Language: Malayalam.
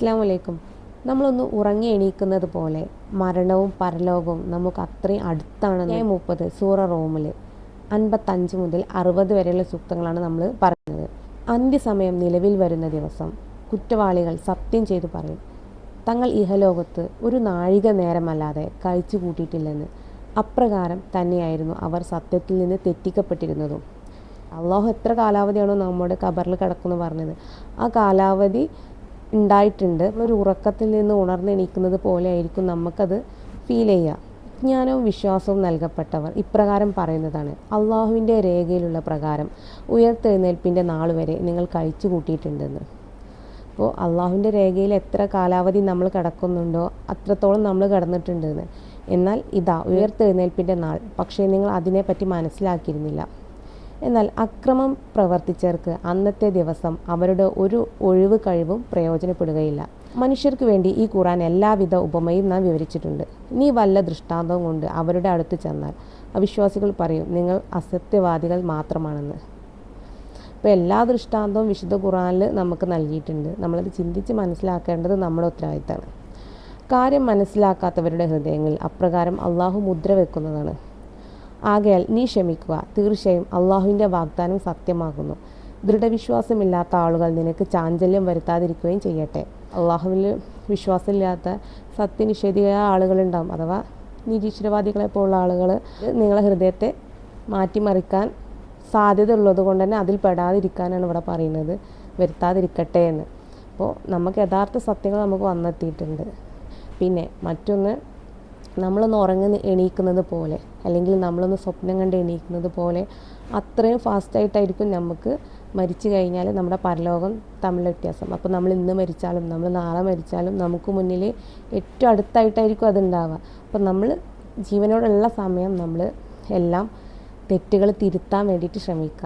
അസ്സാം വലൈക്കും നമ്മളൊന്ന് ഉറങ്ങി എണീക്കുന്നത് പോലെ മരണവും പരലോകവും നമുക്ക് അത്രയും അടുത്താണ് മുപ്പത് സൂറ റോമിൽ. അൻപത്തഞ്ച് മുതൽ അറുപത് വരെയുള്ള സൂക്തങ്ങളാണ് നമ്മൾ പറയുന്നത്. അന്ത്യസമയം നിലവിൽ വരുന്ന ദിവസം കുറ്റവാളികൾ സത്യം ചെയ്തു പറയും. തങ്ങൾ ഇഹലോകത്ത് ഒരു നാഴിക നേരമല്ലാതെ കഴിച്ചു കൂട്ടിയിട്ടില്ലെന്ന്. അപ്രകാരം തന്നെയായിരുന്നു അവർ സത്യത്തിൽ നിന്ന് തെറ്റിക്കപ്പെട്ടിരുന്നതും. അള്ളാഹു എത്ര കാലാവധിയാണോ നമ്മുടെ കബറിൽ കിടക്കുന്നു പറഞ്ഞത്. ആ കാലാവധി ഉണ്ടായിട്ടുണ്ട്. ഒരു ഉറക്കത്തിൽ നിന്ന് ഉണർന്നെണീക്കുന്നത് പോലെ ആയിരിക്കും നമുക്കത് ഫീൽ ചെയ്യുക ജ്ഞാനവും വിശ്വാസവും നൽകപ്പെട്ടവർ ഇപ്രകാരം പറയുന്നതാണ്. അള്ളാഹുവിന്റെ രേഖയിലുള്ള പ്രകാരം ഉയർത്തെഴുന്നേൽപ്പിന്റെ നാൾ വരെ നിങ്ങൾ കഴിച്ചു കൂട്ടിയിട്ടുണ്ടെന്ന്. അപ്പോൾ അള്ളാഹുവിന്റെ രേഖയിൽ എത്ര കാലാവധി നമ്മൾ കിടക്കുന്നുണ്ടോ അത്രത്തോളം നമ്മൾ കിടന്നിട്ടുണ്ടെന്ന്. എന്നാൽ ഇതാ ഉയർത്തെഴുന്നേൽപ്പിന്റെ നാൾ. പക്ഷേ നിങ്ങൾ അതിനെപ്പറ്റി മനസ്സിലാക്കിയിരുന്നില്ല. എന്നാൽ അക്രമം പ്രവർത്തിച്ചവർക്ക് അന്നത്തെ ദിവസം അവരുടെ ഒരു ഒഴിവ് കഴിവും പ്രയോജനപ്പെടുകയില്ല. മനുഷ്യർക്ക് വേണ്ടി ഈ ഖുറാൻ എല്ലാവിധ ഉപമയും നാം വിവരിച്ചിട്ടുണ്ട്. നീ വല്ല ദൃഷ്ടാന്തവും കൊണ്ട് അവരുടെ അടുത്ത് ചെന്നാൽ അവിശ്വാസികൾ പറയും നിങ്ങൾ അസത്യവാദികൾ മാത്രമാണെന്ന്. അപ്പോൾ എല്ലാ ദൃഷ്ടാന്തവും വിശുദ്ധ ഖുറാനിൽ നമുക്ക് നൽകിയിട്ടുണ്ട്. നമ്മളത് ചിന്തിച്ച് മനസ്സിലാക്കേണ്ടത് നമ്മുടെ ഉത്തരവാദിത്തമാണ്. കാര്യം മനസ്സിലാക്കാത്തവരുടെ ഹൃദയങ്ങളിൽ അപ്രകാരം അള്ളാഹു മുദ്ര വെക്കുന്നതാണ്. ആകയാൽ നീ ക്ഷമിക്കുക. തീർച്ചയായും അള്ളാഹുവിന്റെ വാഗ്ദാനം സത്യമാകുന്നു. ദൃഢവിശ്വാസമില്ലാത്ത ആളുകൾ നിനക്ക് ചാഞ്ചല്യം വരുത്താതിരിക്കുകയും ചെയ്യട്ടെ. അള്ളാഹുവിൽ വിശ്വാസമില്ലാത്ത സത്യനിഷേധിയായ ആളുകളുണ്ടാവും. അഥവാ നിരീശ്വരവാദികളെ പോലുള്ള ആളുകൾ നിങ്ങളെ ഹൃദയത്തെ മാറ്റിമറിക്കാൻ സാധ്യത ഉള്ളത് കൊണ്ട് തന്നെ അതിൽ പെടാതിരിക്കാനാണ് ഇവിടെ പറയുന്നത്. വരുത്താതിരിക്കട്ടെ എന്ന്. അപ്പോൾ നമുക്ക് യഥാർത്ഥ സത്യങ്ങൾ നമുക്ക് വന്നെത്തിയിട്ടുണ്ട്. പിന്നെ മറ്റൊന്ന് നമ്മളൊന്ന് ഉറങ്ങി എണീക്കുന്നത് പോലെ. അല്ലെങ്കിൽ നമ്മളൊന്ന് സ്വപ്നം കണ്ട് എണീക്കുന്നത് പോലെ അത്രയും ഫാസ്റ്റായിട്ടായിരിക്കും നമുക്ക് മരിച്ചു കഴിഞ്ഞാൽ നമ്മുടെ പരലോകം തമ്മിൽ വ്യത്യാസം. അപ്പോൾ നമ്മൾ ഇന്ന് മരിച്ചാലും നമ്മൾ നാളെ മരിച്ചാലും നമുക്ക് മുന്നിൽ ഏറ്റവും അടുത്തായിട്ടായിരിക്കും അതുണ്ടാവുക. അപ്പോൾ നമ്മൾ ജീവനോടുള്ള സമയം നമ്മൾ എല്ലാം തെറ്റുകൾ തിരുത്താൻ വേണ്ടിയിട്ട് ശ്രമിക്കുക.